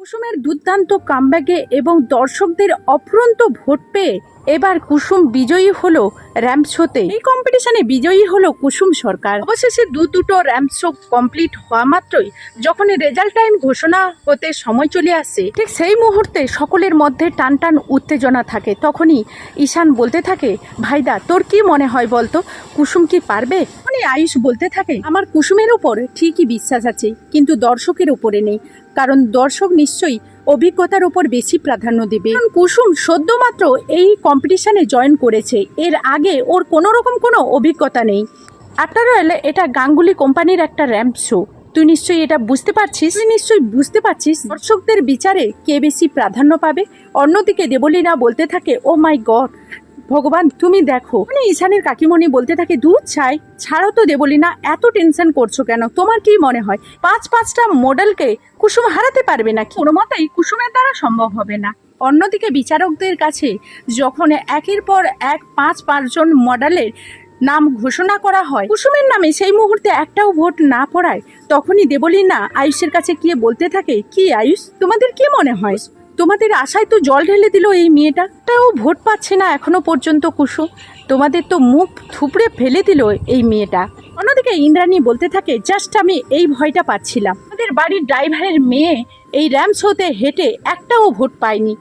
কুসুমের দুর্দান্ত কামব্যাকে এবং দর্শকদের অফুরন্ত ভোট পেয়ে এবার কুসুম বিজয়ী হলো র্যাম্প শোতে। এই কম্পিটিশনে বিজয়ী হলো কুসুম সরকার। অবশেষে দু দুটো র্যাম্প শো কমপ্লিট হওয়া মাত্রই যখন রেজাল্ট টাইম ঘোষণা হতে সময় চলে আসে, ঠিক সেই মুহূর্তে সকলের মধ্যে টান টান উত্তেজনা থাকে। তখনই ঈশান বলতে থাকে, ভাইদা, তোর কি মনে হয় বলতো? কুসুম কি পারবে? তখনই আয়ুষ বলতে থাকে, আমার কুসুমের উপর ঠিকই বিশ্বাস আছে, কিন্তু দর্শকের উপরে নেই। কারণ দর্শক নিশ্চয়ই অভিজ্ঞতার উপর বেশি প্রাধান্য দিবে। কুসুম সদ্যমাত্র এই কম্পিটিশানে জয়েন করেছে। এর আগে ওর কোনো রকম কোনো অভিজ্ঞতা নেই। আফটার অল এটা গাঙ্গুলি কোম্পানির একটা র্যাম্প শো তুই নিশ্চয়ই এটা বুঝতে পারছিস? তুই নিশ্চয়ই বুঝতে পারছিস দর্শকদের বিচারে কে বেশি প্রাধান্য পাবে? অন্যদিকে দেবলীনা বলতে থাকে ও মাই গড ভগবান, তুমি দেখো। মানে ঈশানের কাকিমণি বলতে থাকে, দুধ ছাই ছাড়াও তো দেবলীনা, এত টেনশন করছ কেন? তোমার কি মনে হয়, পাঁচ পাঁচটা মডেলকে কুসুম হারাতে পারবে না কোনো মতেই কুসুমের দ্বারা সম্ভব হবে না। অন্যদিকে বিচারকদের কাছে যখন একের পর এক পাঁচ পাঁচজন মডেলের নাম ঘোষণা করা হয়, কুসুমের নামে সেই মুহূর্তে একটাও ভোট না পড়ায়, তখনই দেবলীনা আয়ুষের কাছে গিয়ে বলতে থাকে, কি আয়ুষ, তোমাদের কি মনে হয়? তোমাদের আশায় তো জল ঢেলে দিল এই মেয়েটা। তাও ভোট পাচ্ছে না এখনও পর্যন্ত কুসুম। তোমাদের তো মুখ থুপড়ে ফেলে দিল এই মেয়েটা। অন্যদিকে ইন্দ্রাণী বলতে থাকে, জাস্ট আমি এই ভয়টা পাচ্ছিলাম। আমাদের বাড়ির ড্রাইভারের মেয়ে এই র্যাম শোতে হেঁটে একটাও ভোট পায়নি।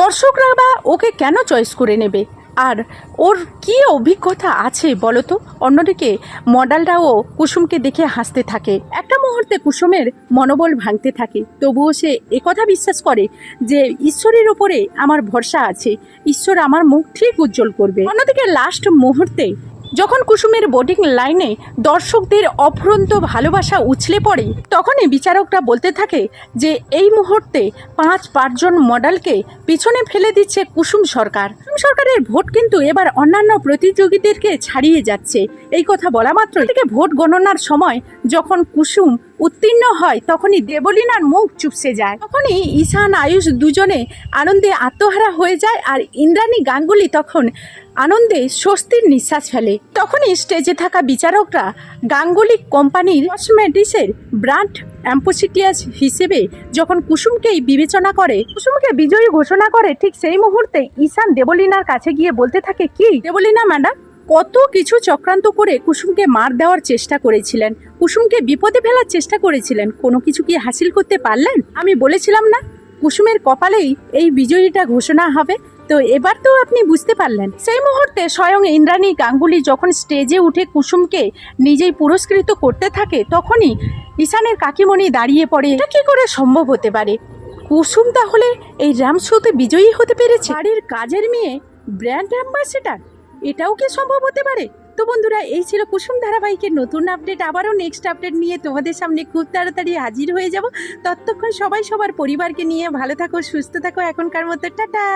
দর্শকরা বা ওকে কেন চয়েস করে নেবে? আর ওর কি অভিজ্ঞতা আছে বলো তো? অন্যদিকে মডেলটাও কুসুমকে দেখে হাসতে থাকে। একটা মুহূর্তে কুসুমের মনোবল ভাঙতে থাকে। তবুও সে একথা বিশ্বাস করে যে ঈশ্বরের ওপরে আমার ভরসা আছে। ঈশ্বর আমার মুখ ঠিক উজ্জ্বল করবে। অন্যদিকে লাস্ট মুহূর্তে যখন কুসুমের বোর্ডিং লাইনে দর্শকদের অফুরন্ত ভালোবাসা উছলে পড়ে, তখনই বিচারকরা বলতে থাকে যে এই মুহূর্তে পাঁচ পাঁচজন মডেলকে পিছনে ফেলে দিচ্ছে কুসুম সরকার। কুসুম সরকারের ভোট কিন্তু এবার অন্যান্য প্রতিযোগীদেরকে ছাড়িয়ে যাচ্ছে। এই কথা বলা মাত্র থেকে ভোট গণনার সময় যখন কুসুম উত্তীর্ণ হয়, তখনই দেবলীনার মুখ চুপসে যায়। তখনই ঈশান আয়ুষ দুজনে আনন্দে আত্মহারা হয়ে যায় আর ইন্দ্রাণী গাঙ্গুলি তখন আনন্দে স্বস্তির নিঃশ্বাস ফেলে। তখনই স্টেজে থাকা বিচারকরা গাঙ্গুলি কোম্পানির কসমেটিক্সের ব্র্যান্ড অ্যাম্পোসিটিয়াস হিসেবে যখন কুসুমকেই বিবেচনা করে, কুসুমকে বিজয়ী ঘোষণা করে, ঠিক সেই মুহূর্তে ঈশান দেবলীনার কাছে গিয়ে বলতে থাকে, কি দেবলীনা ম্যাডাম কত কিছু চক্রান্ত করে কুসুমকে মার দেওয়ার চেষ্টা করেছিলেন। কুসুমকে বিপদে ফেলার চেষ্টা করেছিলেন। কোনো কিছু কি হাসিল করতে পারলেন? আমি বলেছিলাম না। কুসুমের কপালেই এই বিজয়ীটা ঘোষণা হবে। তো এবার তো আপনি বুঝতে পারলেন। সেই মুহূর্তে স্বয়ং ইন্দ্রাণী গাঙ্গুলি যখন স্টেজে উঠে কুসুমকে নিজেই পুরস্কৃত করতে থাকে, তখনই ঈশানের কাকিমণি দাঁড়িয়ে পড়ে। এটা কী করে সম্ভব হতে পারে? কুসুম তাহলে এই র্যাম শোতে বিজয়ী হতে পেরেছে? বাড়ির কাজের মেয়ে ব্র্যান্ড অ্যাম্বাসেডার, এটাও কি সম্ভব হতে পারে? তো বন্ধুরা, এই ছিল কুসুম ধারাবাহিকের নতুন আপডেট আবারও নেক্সট আপডেট নিয়ে তোমাদের সামনে খুব তাড়াতাড়ি হাজির হয়ে যাব। ততক্ষণ সবাই সবার পরিবারকে নিয়ে ভালো থাকো, সুস্থ থাকো। এখনকার মতো টাটা।